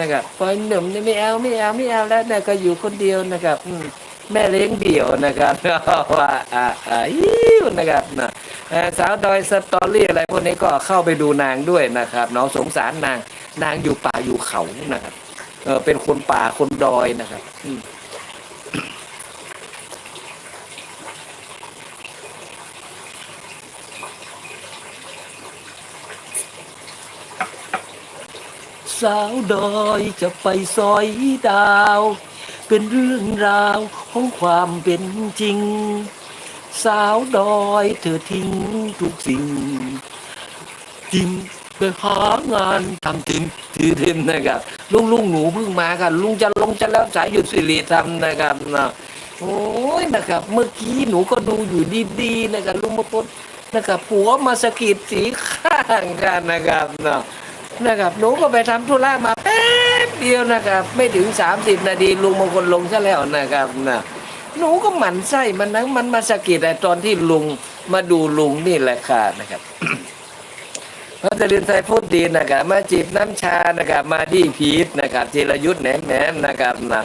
นะครับพอหนุ่มนี่ไม่เอาไม่เอาไม่เอาแล้วนะก็อยู่คนเดียวนะครับแม่เลี้ยงเดี่ยวนะครับว่าอ่าอ่าอิ้วนะครับนะสาวดอยสตอรี่อะไรพวกนี้ก็เข้าไปดูนางด้วยนะครับน้องสงสารนางนางอยู่ป่าอยู่เขานะครับเออเป็นคนป่าคนดอยนะครับ สาวดอยจะไปซอยดาว เป็นเรื่องราวของความเป็นจริง สาวดอยเธอทิ้งทุกสิ่งจริงไปหางานทำจริงทีเทมนะครับลุงลุงหนูเพิ่งมากันลุงจะลงจะแล้วสายหยุดสิริธรรมนะครับนะโอ้ยนะครับ เมื่อกี้หนูก็ดูอยู่ดีๆนะครับลุงมาพดนะครับผัวมาสะกิดสีข้างกันนะครับนะ นะครับหนูก็ไปทำธุระมาแป๊บเดียวนะครับ ไม่ถึง 30 นาทีลุงมงคลลงซะแล้วนะครับนะหนูก็หมั่นไส้มันนะมันมาสะกิดไอ้ตอนที่ลุงมาดูลุงนี่แหละค่ะนะครับพระเจริญไทยพูดดีนะครับมาจีบน้ำชานะครับมาดีพีทนะครับจิรยุทธ์แหนมแหนมนะครับนะ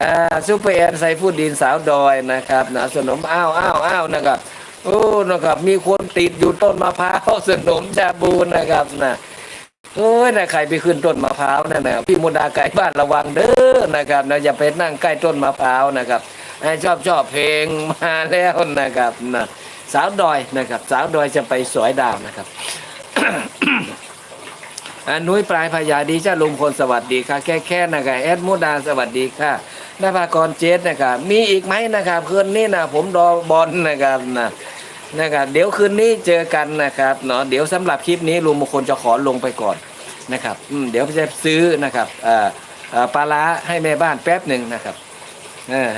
อ่าซุปเปอร์แอนใส่พูดดินสาวดอยนะครับนะสนมอ้าวอ้าวอ้าวนะครับโอ้นะครับมีคนติดอยู่ต้นมะพร้าวสนมชาบูนะครับนะ โอ้ยนะใครไปขึ้นต้นมะพร้าวนั่นนะพี่มุดาไก่บ้านระวังเด้อนะครับนะอย่าไปนั่งใกล้ต้นมะพร้าวนะครับไอ้ชอบชอบเพลงมาแล้วนะครับนะสาวดอยนะครับ สาวดอยจะไปสวยดาวนะครับอันนุ้ยปลายพญาดีจ้าลุงพลสวัสดีค่ะ แค่แค่นะครับแอดมุดาสวัสดีค่ะนภากรเจสนะครับมีอีกไหมนะครับคืนนี้นะผมรอบอลนะครับนะ นะครับเดี๋ยวคืนนี้เจอกันนะครับเนาะเดี๋ยวสำหรับคลิปนี้ลุงมงคลจะขอลงไปก่อนนะครับอืมเดี๋ยวจะซื้อนะครับอ่อเอ่อปลาร้าให้แม่บ้านแป๊บหนึ่งนะครับเออ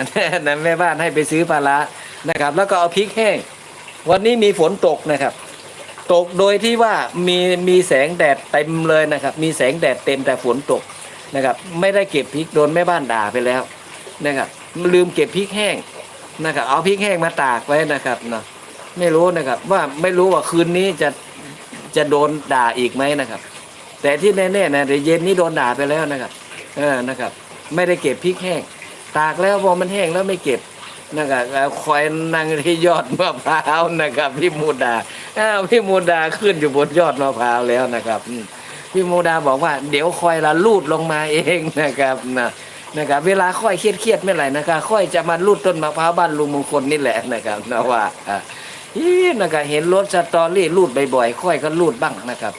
นแม่บ้านให้ไปซื้อปลาร้านะครับ แล้วก็เอาพริกแห้งวันนี้มีฝนตกนะครับ ตกโดยที่ว่ามีมีแสงแดดเต็มเลยนะครับ มีแสงแดดเต็มแต่ฝนตกนะครับ ไม่ได้เก็บพริกโดนแม่บ้านด่าไปแล้วนะครับลืมเก็บพริกแห้งนะครับ เอาพริกแห้งมาตากไว้นะครับเนาะ ไม่รู้นะครับ ว่าไม่รู้ว่าคืนนี้จะจะโดนด่าอีกไหมนะครับ แต่ที่แน่ๆนะเดี๋ยวเย็นนี้โดนด่าไปแล้วนะครับ เออนะครับ ไม่ได้เก็บพริกแห้ง ตากแล้วพอมันแห้งแล้วไม่เก็บนะครับแล้วคอยนั่งที่ยอดมะพร้าวนะครับ พี่มูดาอ้าวพี่มูดาขึ้นอยู่บนยอดมะพร้าวแล้วนะครับพี่มูดาบอกว่า เดี๋ยวคอยละลูดลงมาเองนะครับนะนะครับ เวลาค่อยเครียดเครียดๆไม่ไหรนะครับค่อยจะมาลูดต้นมะพร้าวบ้านลุงมงคลนี่แหละนะครับนะว่า อีนะครับเห็นรถสตอรี่ลูดบ่อยๆค่อยก็ลูดบ้างนะครับ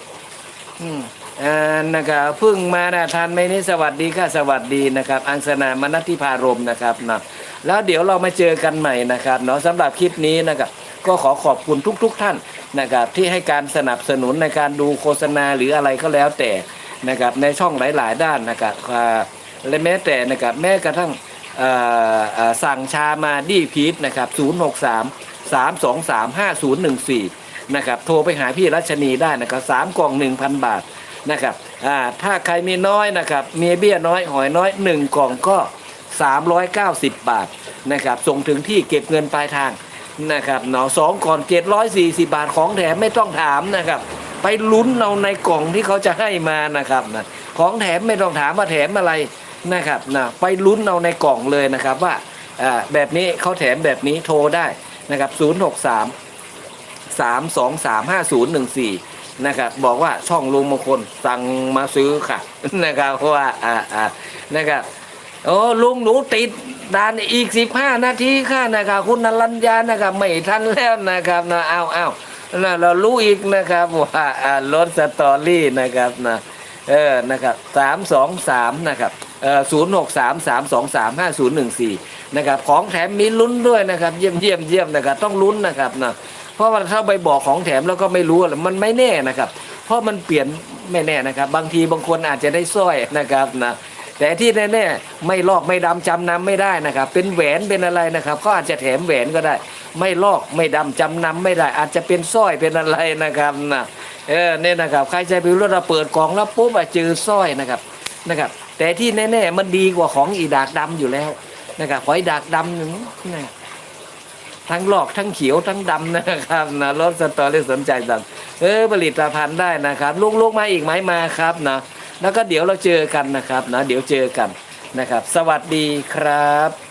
อืมอ่านะครับเพิ่งมานะทานไหมนี่สวัสดีค่ะสวัสดีนะครับ อังสนามนัทธิพารมนะครับนะแล้วเดี๋ยวเรามาเจอกันใหม่นะครับเนาะสำหรับคลิปนี้นะครับ ก็ขอขอบคุณทุกๆทท่านนะครับที่ให้การสนับสนุนในการดูโฆษณาหรืออะไรก็แล้วแต่นะครับในช่องหลาย ๆ ด้านนะครับอ่าและแม้แต่นะครับแม้กระทั่งอ่อเอ่อสั่งชามาดีพีทนะครับ 063 323 5014 นะครับ โทรไปหาพี่รัชนีได้นะครับสามกล่อง 1,000 บาทนะครับอ่าถ้าใครมีน้อยนะครับมีเบี้ยน้อยหอยน้อย 1 กล่องก็ 390 บาทนะครับ ส่งถึงที่เก็บเงินปลายทางนะครับเนาะสองก่อน 740 บาทของแถมไม่ต้องถามนะครับ ไปลุ้นเอาในกล่องที่เขาจะให้มานะครับนะของแถมไม่ต้องถามว่าแถมอะไรนะครับนะไปลุ้นเอาในกล่องเลยนะครับว่าอ่าแบบนี้เขาแถมแบบนี้โทรได้ นะครับ063สามสองสามห้าศูนย์หนึ่งสี่นะครับบอกว่าช่องลุงมงคลสั่งมาซื้อค่ะนะครับเพราะว่าอ่าอ่านะครับโอ้ลุงหนูติดด่านอีกสิบห้านาทีค่ะนะครับคุณนรัญญานะครับไม่ทันแล้วนะครับนะเอาเอานะเรารู้อีกนะครับว่าอ่ารถสตอรี่นะครับนะเออนะครับสามสองสามนะครับ ศูนย์หกสามสามสองสามห้าศูนย์หนึ่งสี่นะครับของแถมมีลุ้นด้วยนะครับเยี่ยมเยี่ยมเยี่ยมนะครับต้องลุ้นนะครับนะเพราะว่าถ้าไปบอกของแถมแล้วก็ไม่รู้อะมันไม่แน่นะครับ เพราะมันเปลี่ยนไม่แน่นะครับ บางทีบางคนอาจจะได้สร้อยนะครับนะแต่ที่แน่ๆไม่ลอกไม่ดำจำนำไม่ได้นะครับ เป็นแหวนเป็นอะไรนะครับเขาอาจจะแถมแหวนก็ได้ ไม่ลอกไม่ดำจำนำไม่ได้ อาจจะเป็นสร้อยเป็นอะไรนะครับนะเออเนี่ยนะครับใครใจะไปรู้เราเปิดกล่องแล้วปุ๊บอะเจอสร้อยนะครับ นะครับ แต่ที่แน่ๆมันดีกว่าของอีดากดำอยู่แล้วนะครับหอยดากดำหนึ่งนะทั้งหลอกทั้งเขียวทั้งดำนะครับนะรถสตอรี่สนใจสั่งเออผลิตภัณฑ์ได้นะครับลูกๆมาอีกไหมมาครับนะแล้วก็เดี๋ยวเราเจอกันนะครับนะเดี๋ยวเจอกันนะครับ สวัสดีครับ